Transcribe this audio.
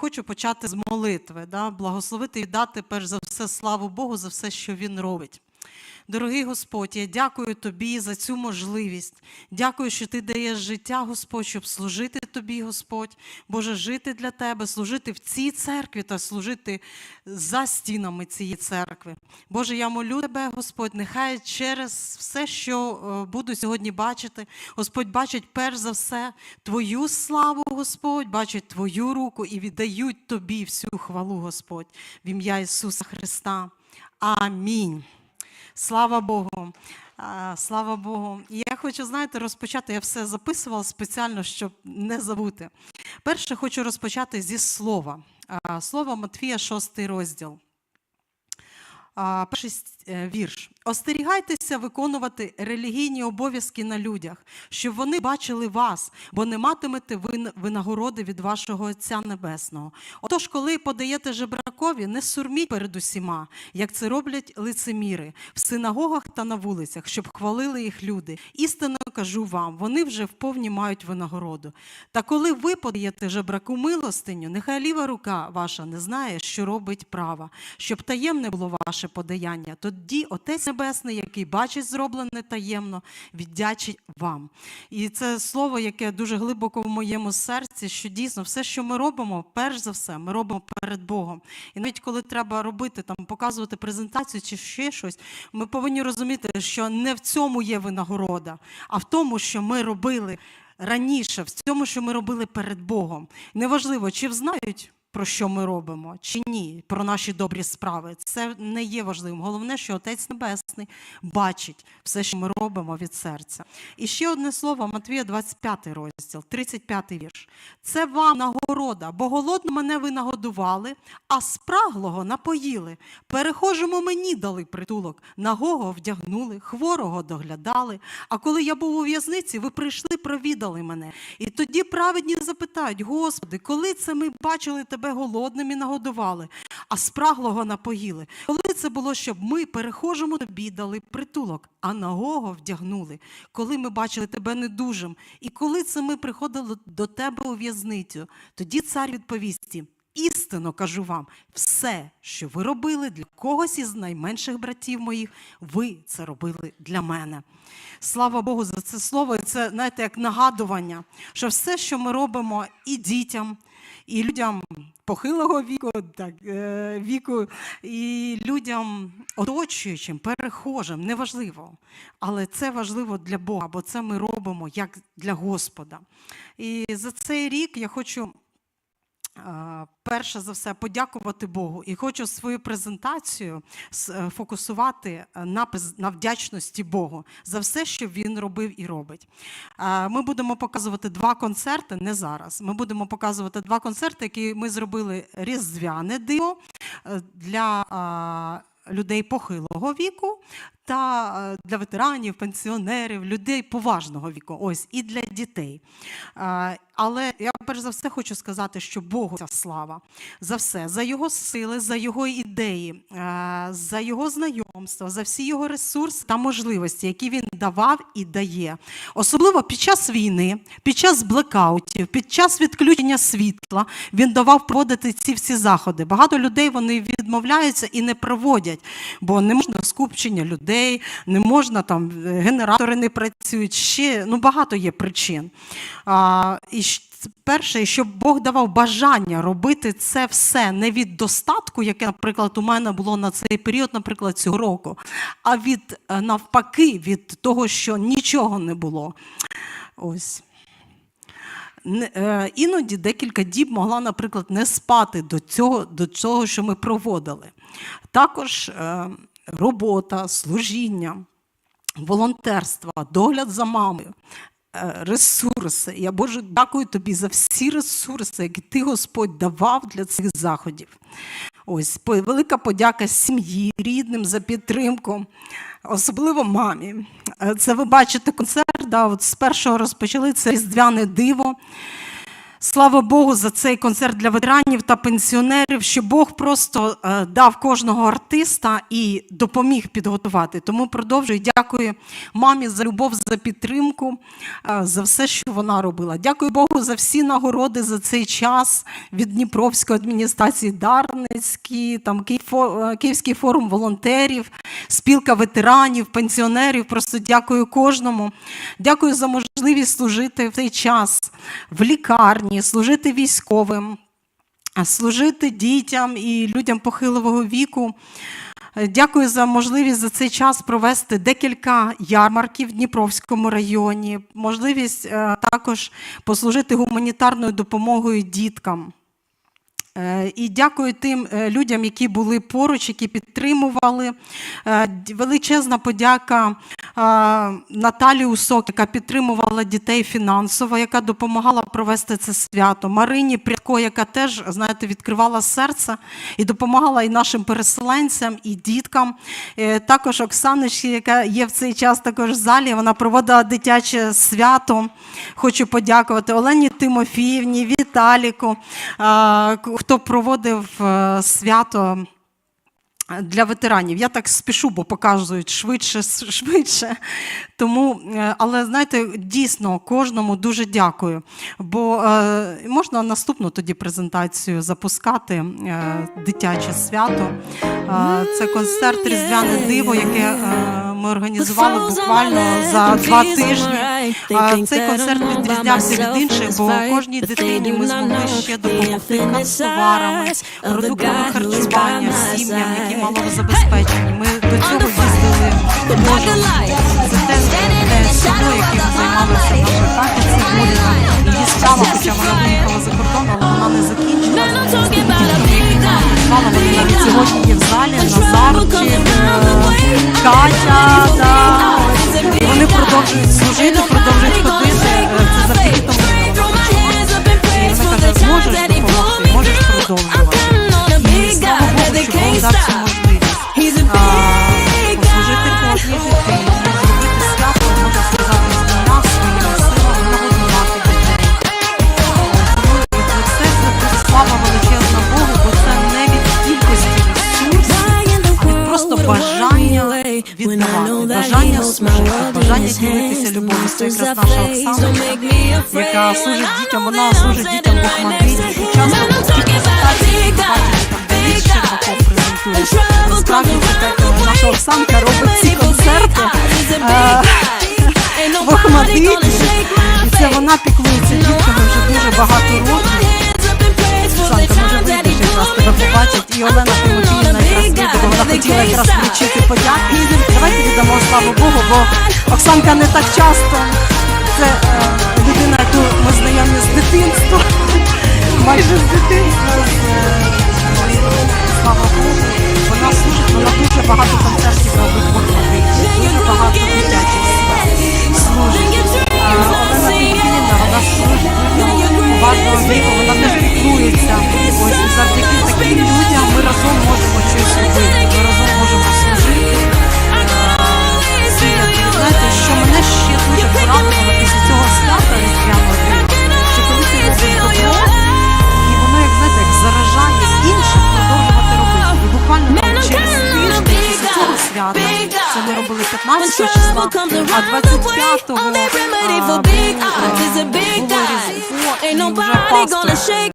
хочу почати з молитви, да? благословити і дати перш за все славу Богу за все, що Він робить. Дорогий Господь, я дякую Тобі за цю можливість. Дякую, що Ти даєш життя, Господь, щоб служити Тобі, Господь, Боже, жити для Тебе, служити в цій церкві та служити за стінами цієї церкви. Боже, я молю Тебе, Господь, нехай через все, що е, буду сьогодні бачити, Господь бачить перш за все Твою славу, Господь, бачить Твою руку і віддають Тобі всю хвалу, Господь, в ім'я Ісуса Христа. Амінь. Слава Богу. Слава Богу. І я хочу, знаєте, розпочати. Я все записувала спеціально, щоб не забути. Перше хочу розпочати зі слова. Слово Матфія, 6 розділ. Перший е, вірш. Остерігайтеся виконувати релігійні обов'язки на людях, щоб вони бачили вас, бо не матимете ви винагороди від вашого Отця Небесного. Отож, коли подаєте жебракові, не сурміть перед усіма, як це роблять лицеміри в синагогах та на вулицях, щоб хвалили їх люди. Істинно кажу вам, вони вже вповні мають винагороду. Та коли ви подаєте жебраку милостиню, нехай ліва рука ваша не знає, що робить права, щоб таємне було ваше подаяння. Тоді Отець Небесний, який бачить зроблене таємно, віддячить вам. І це слово, яке дуже глибоко в моєму серці, що дійсно все, що ми робимо, перш за все, ми робимо перед Богом. І навіть коли треба робити там, показувати презентацію чи ще щось, ми повинні розуміти, що не в цьому є винагорода, а в тому, що ми робили раніше, в цьому, що ми робили перед Богом. Неважливо, чи знають. Про що ми робимо, чи ні, про наші добрі справи. Це не є важливим. Головне, що Отець Небесний бачить все, що ми робимо від серця. І ще одне слово, Матвія, 25 розділ, 35 вірш. Це вам нагорода, бо голодно мене ви нагодували, а спраглого напоїли. Перехожому мені дали притулок, нагого вдягнули, хворого доглядали. А коли я був у в'язниці, ви прийшли, провідали мене. І тоді праведні запитають: Господи, коли це ми бачили тебе голодним і нагодували, а спраглого напоїли? Коли це було, щоб ми перехожому тобі дали притулок, а нагого вдягнули? Коли ми бачили тебе недужим, і коли це ми приходили до тебе у в'язницю, тоді цар відповість їм, Істинно кажу вам, все, що ви робили для когось із найменших братів моїх, ви це робили для мене. Слава Богу за це слово. Це, знаєте, як нагадування, що все, що ми робимо і дітям, і людям похилого віку, так, е, віку, і людям оточуючим, перехожим, неважливо. Але це важливо для Бога, бо це ми робимо як для Господа. І за цей рік я хочу. Е, Перше за все подякувати Богу і хочу свою презентацію е, фокусувати е, на, вдячності Богу за все, що він робив і робить. Ми будемо показувати два концерти, не зараз. Ми будемо показувати два концерти, які ми зробили різдвяне диво для людей похилого віку та е, для ветеранів, пенсіонерів, людей поважного віку. Ось і для дітей. Е, Але я перш за все хочу сказати, що Богу ця слава за все, за його сили, за його ідеї, е, за його знайомства, за всі його ресурси та можливості, які він давав і дає. Особливо під час війни, під час блекаутів, під час відключення світла він давав проводити ці всі заходи. Багато людей вони відмовляються і не проводять, бо не можна скупчення людей, не можна там е, генератори не працюють. Ще ну багато є причин. А, і перше, щоб Бог давав бажання робити це все не від достатку, яке, наприклад, у мене було на цей період, наприклад, цього року, а від е, навпаки, від того, що нічого не було. Ось. Е, Іноді декілька діб могла, наприклад, не спати до цього, до цього, що ми проводили. Також робота, служіння, волонтерство, догляд за мамою, е, ресурси. Я Боже, дякую тобі за всі ресурси, які ти, Господь, давав для цих заходів. Ось велика подяка сім'ї, рідним за підтримку, особливо мамі. Е, Це ви бачите концерт. Да, от з першого розпочали це різдвяне диво. Слава Богу за цей концерт для ветеранів та пенсіонерів, що Бог просто е, дав кожного артиста і допоміг підготувати. Тому продовжую. Дякую мамі за любов, за підтримку, е, за все, що вона робила. Дякую Богу за всі нагороди за цей час від Дніпровської адміністрації Дарницький, там е, Київський форум волонтерів, спілка ветеранів, пенсіонерів. Просто дякую кожному. Дякую за можливість служити в цей час в лікарні, служити військовим, служити дітям і людям похилого віку. Е, Дякую за можливість за цей час провести декілька ярмарків в Дніпровському районі, можливість е, також послужити гуманітарною допомогою діткам. Е, І дякую тим е, людям, які були поруч, які підтримували. Е, Величезна подяка Наталі Усок, яка підтримувала дітей фінансово, яка допомагала провести це свято. Марині Прядко, яка теж, знаєте, відкривала серце і допомагала і нашим переселенцям, і діткам. Також Оксаночці, яка є в цей час також в залі, вона проводила дитяче свято. Хочу подякувати Олені Тимофіївні, Віталіку, хто проводив е, свято для ветеранів. Я так спішу, бо показують швидше, швидше. Тому, е, але знаєте, дійсно кожному дуже дякую. Бо е, можна наступну тоді презентацію запускати е, дитяче свято. Е, це концерт Різдвяне диво, яке е, ми організували буквально за два тижні. Цей концерт відрізнявся від інших, бо кожній дитині ми змогли ще допомогти канцтоварами, продуктами харчування, сім'ям, які малозабезпечені. Ми до цього їздили Божу. Те, те село, яким займалася наша Цибуліна. Її справа, хоча вона виїхала за кордон, але вона не закінчилася. Мала навіть сьогодні є в залі, Назарчик, е, бажання ділитися любов'ю. Це якраз наша Оксана, яка служить дітям, вона служить дітям в Охмадиті. І часто в цій презентації там Щербаков презентує. Насправді це наша Оксанка робить ці концерти. Е, в І це вона піклується. Дітками вже дуже багато років. Оксанка, може вийдеш, якраз тебе побачать. І Олена Тимофіївна вона хотіла якраз включити подяки. Давайте віддамо славу Богу, бо Оксанка не так часто. Це е, ми робили 15 числа, а 25-го а, був, е, було різдво, і вже пастор